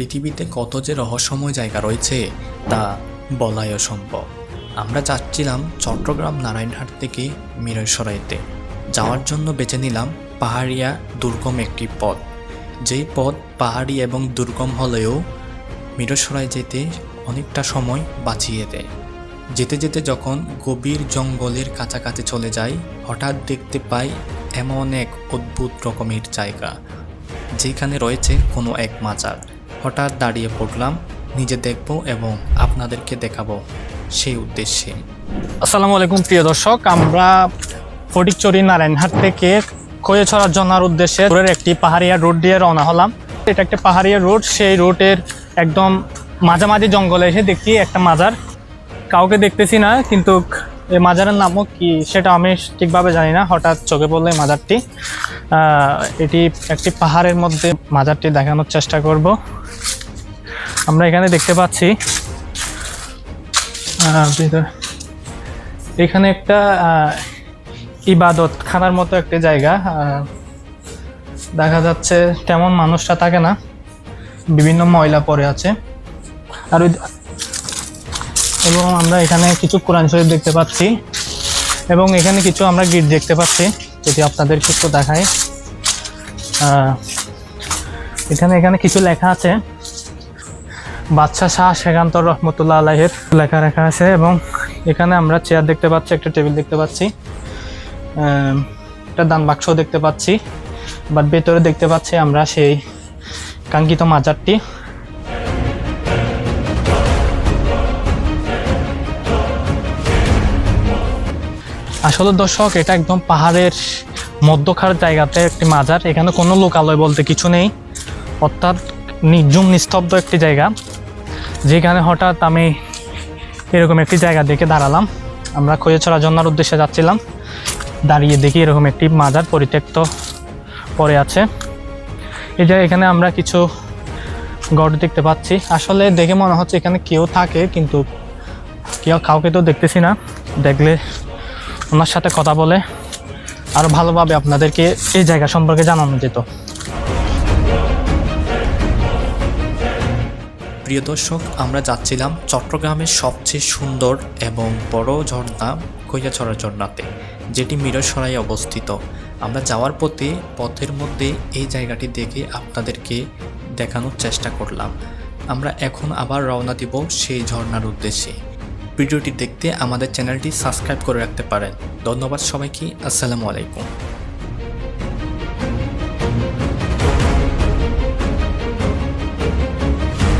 পৃথিবীতে কত যে রহস্যময় জায়গা রয়েছে, তা বলাই অসম্ভব আমরা যাচ্ছিলাম চট্টগ্রাম নারায়ণহাট থেকে মিরসরাইতে। যাওয়ার জন্য বেছে নিলাম পাহাড়িয়া দুর্গম একটি পথ। যেই পথ পাহাড়ি এবং দুর্গম হলেও মিরসরাই যেতে অনেকটা সময় বাঁচিয়ে দেয়। যেতে যেতে যখন গভীর জঙ্গলের কাছাকাছি চলে যাই, হঠাৎ দেখতে পাই এমন এক অদ্ভুত রকমের জায়গা, যেখানে রয়েছে কোনো এক মাজার। হঠাৎ দাঁড়িয়ে পড়লাম, নিজে দেখব এবং আপনাদেরকে দেখাবো সেই উদ্দেশ্যে। আসসালামু আলাইকুম, প্রিয় দর্শক। আমরা ফটিকচুরি নারায়ণহাট থেকে কয়েছড়ার জন্যার উদ্দেশ্যে দূরের একটি পাহাড়িয়া রোড দিয়ে রওনা হলাম। এটা একটা পাহাড়িয়া রোড, সেই রোডের একদম মাঝামাঝি জঙ্গলে এসে দেখি একটা মাজার। কাউকে দেখতেছি না, কিন্তু এই মাজারের নামও কি সেটা আমি ঠিকভাবে জানি না, হঠাৎ চোখে পড়ল এই মাজারটি। এটি একটি পাহাড়ের মধ্যে মাজারটি দেখানোর চেষ্টা করব। আমরা এখানে দেখতে পাচ্ছি এখানে একটা ইবাদত খানার মতো একটা জায়গা দেখা যাচ্ছে তেমন মানুষটা থাকে না, বিভিন্ন ময়লা পড়ে আছে। আর ওই এবং আমরা এখানে কিছু কোরআন শরীফ দেখতে পাচ্ছি। এবং এখানে কিছু আমরা গিট দেখতে পাচ্ছি যদি আপনাদেরকে একটু দেখাই। আহ, এখানে এখানে কিছু লেখা আছে। বাচ্চা শাহ শেখান্তর রহমতুল্লাহ আলাহের লেখা রাখা আছে এবং এখানে আমরা চেয়ার দেখতে পাচ্ছি একটা টেবিল দেখতে পাচ্ছি। একটা দান বাক্স দেখতে পাচ্ছি। বাট ভেতরে দেখতে পাচ্ছি আমরা সেই কাঙ্ক্ষিত মাজারটি। আসলে দর্শক, এটা একদম পাহাড়ের মধ্যখার জায়গাতে একটি মাজার। এখানে কোনো লোকালয় বলতে কিছু নেই। অর্থাৎ নির্জুম নিস্তব্ধ একটি জায়গা। যেখানে হঠাৎ আমি এরকম একটি জায়গা দেখে দাঁড়ালাম। আমরা খোঁজে খৈয়াছড়া জন্নার উদ্দেশ্যে যাচ্ছিলাম। দাঁড়িয়ে দেখি এরকম একটি মাজার পরিত্যক্ত পড়ে আছে। এই যে এখানে আমরা কিছু গড় দেখতে পাচ্ছি। আসলে দেখে মনে হচ্ছে এখানে কেউ থাকে, কিন্তু কেউ কাউকে তো দেখতেছি না। দেখলে ওনার সাথে কথা বলে আরও ভালোভাবে আপনাদেরকে এই জায়গা সম্পর্কে জানানো যেত। প্রিয় দর্শক, আমরা যাচ্ছিলাম চট্টগ্রামের সবচেয়ে সুন্দর এবং বড় ঝর্ণা কৈয়াছড়া ঝর্ণাতে, যেটি মিরসরাই অবস্থিত। আমরা যাওয়ার পথে, পথের মধ্যে এই জায়গাটি দেখে আপনাদেরকে দেখানোর চেষ্টা করলাম। আমরা এখন আবার রওনা দিব সেই ঝর্ণার উদ্দেশ্যে। ভিডিওটি দেখতে আমাদের চ্যানেলটি সাবস্ক্রাইব করে রাখতে পারেন। ধন্যবাদ সবাইকে। আসসালামু আলাইকুম।